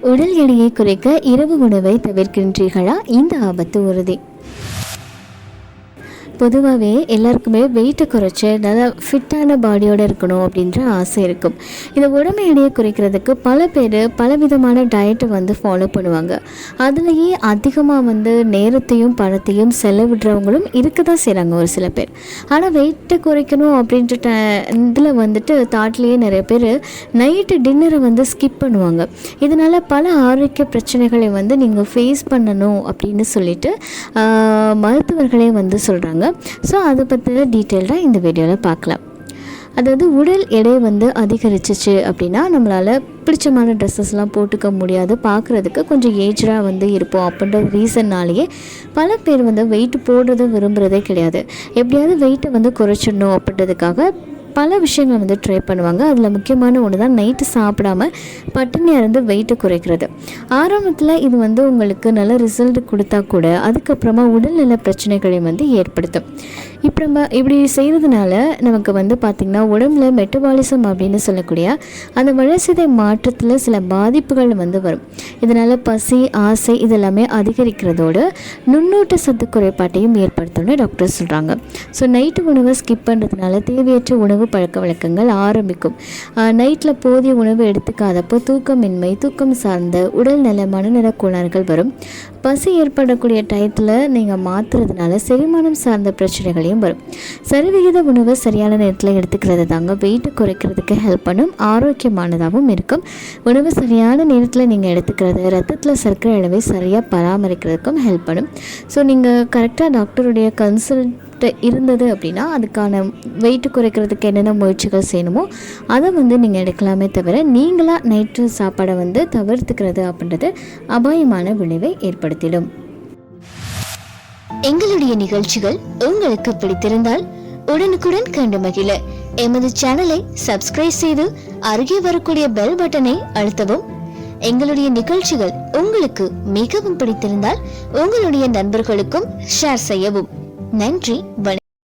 உடல் எடையை குறைக்க இரவு உணவை தவிர்க்கின்றீர்களா? இந்த ஆபத்து உறுதி. பொதுவாகவே எல்லாருக்குமே வெயிட்டை குறைச்சி நல்லா ஃபிட்டான பாடியோடு இருக்கணும் அப்படின்ற ஆசை இருக்கும். இந்த உடம்பு எடையை குறைக்கிறதுக்கு பல பேர் பலவிதமான டயட்டை வந்து ஃபாலோ பண்ணுவாங்க. அதுலேயே அதிகமாக வந்து நேரத்தையும் பணத்தையும் செலவிடுறவங்களும் இருக்க தான் செய்கிறாங்க ஒரு சில பேர். ஆனால் வெயிட்டை குறைக்கணும் அப்படின்ற ட இதில் வந்துட்டு தாட்லேயே நிறைய பேர் நைட்டு டின்னரை வந்து ஸ்கிப் பண்ணுவாங்க. இதனால் பல ஆரோக்கிய பிரச்சனைகளை வந்து நீங்கள் ஃபேஸ் பண்ணணும் அப்படின்னு சொல்லிட்டு மருத்துவ மருத்துவர்களே வந்து சொல்கிறாங்க ஸோ அதை பற்றின டீட்டெயில்டாக இந்த வீடியோவில் பார்க்கலாம். அதாவது உடல் எடை வந்து அதிகரிச்சிச்சு அப்படின்னா நம்மளால் பிடிச்சமான ட்ரெஸ்ஸஸ்லாம் போட்டுக்க முடியாது. பார்க்குறதுக்கு கொஞ்சம் ஏஜ்டாக வந்து இருப்போம் அப்படின்ற ரீசன்னாலேயே பல பேர் வந்து வெயிட் போடுறதை விரும்புகிறதே கிடையாது. எப்படியாவது வெயிட்டை வந்து குறைச்சிடணும் அப்படின்றதுக்காக பல விஷயங்கள் வந்து ட்ரை பண்ணுவாங்க. அதில் முக்கியமான ஒன்று தான் நைட்டு சாப்பிடாம பட்டினியாக இருந்து வெயிட்டை குறைக்கிறது. ஆரம்பத்தில் இது வந்து உங்களுக்கு நல்ல ரிசல்ட் கொடுத்தா கூட அதுக்கப்புறமா உடல்நல பிரச்சனைகளையும் வந்து ஏற்படுத்தும். இப்போ நம்ம இப்படி செய்கிறதுனால நமக்கு வந்து பார்த்திங்கன்னா உடம்புல மெட்டபாலிசம் அப்படின்னு சொல்லக்கூடிய அந்த வளர்ச்சிதை மாற்றத்தில் சில பாதிப்புகள் வந்து வரும். இதனால் பசி ஆசை இதெல்லாமே அதிகரிக்கிறதோடு நுண்ணூட்ட சத்து குறைபாட்டையும் ஏற்படுத்தும்னு டாக்டர் சொல்கிறாங்க ஸோ நைட்டு உணவை ஸ்கிப் பண்ணுறதுனால தேவையற்ற உணவு உணவு பழக்க வழக்கங்கள் ஆரம்பிக்கும். நைட்டில் போதிய உணவு எடுத்துக்காதப்போ தூக்கமின்மை தூக்கம் சார்ந்த உடல்நல மனநல கோளாறுகள் வரும். பசி ஏற்படக்கூடிய டயத்தில் நீங்கள் மாற்றுறதுனால செரிமானம் சார்ந்த பிரச்சனைகளையும் வரும். சரிவிகித உணவு சரியான நேரத்தில் எடுத்துக்கிறது தாங்க. வெயிட்டை குறைக்கிறதுக்கு ஹெல்ப் பண்ணும். ஆரோக்கியமானதாகவும் இருக்கும். உணவு சரியான நேரத்தில் நீங்கள் எடுத்துக்கிறது ரத்தத்தில் சர்க்கரை அளவை சரியாக பராமரிக்கிறதுக்கும் ஹெல்ப் பண்ணும். ஸோ நீங்கள் கரெக்டாக டாக்டருடைய கன்சல்ட் இருந்தது அப்படின்னா அதுக்கான வெயிட் குறைக்கிறதுக்கு என்னென்ன முயற்சிகள் செய்யணுமோ அதை வந்து நீங்கள் எடுக்கலாமே தவிர நீங்களாக நைட்டு சாப்பாடை வந்து தவிர்த்துக்கிறது அப்படின்றது அபாயமான விளைவை ஏற்படுத்திடும். எங்களுடைய நிகழ்ச்சிகள் உங்களுக்கு பிடித்திருந்தால் உடனுக்குடன் கண்டு மகிழ. எமது சேனலை சப்ஸ்கிரைப் செய்து அருகே வரக்கூடிய பெல் பட்டனை அழுத்தவும். எங்களுடைய நிகழ்ச்சிகள் உங்களுக்கு மிகவும் பிடித்திருந்தால் உங்களுடைய நண்பர்களுக்கும் ஷேர் செய்யவும். நன்றி வணக்கம்.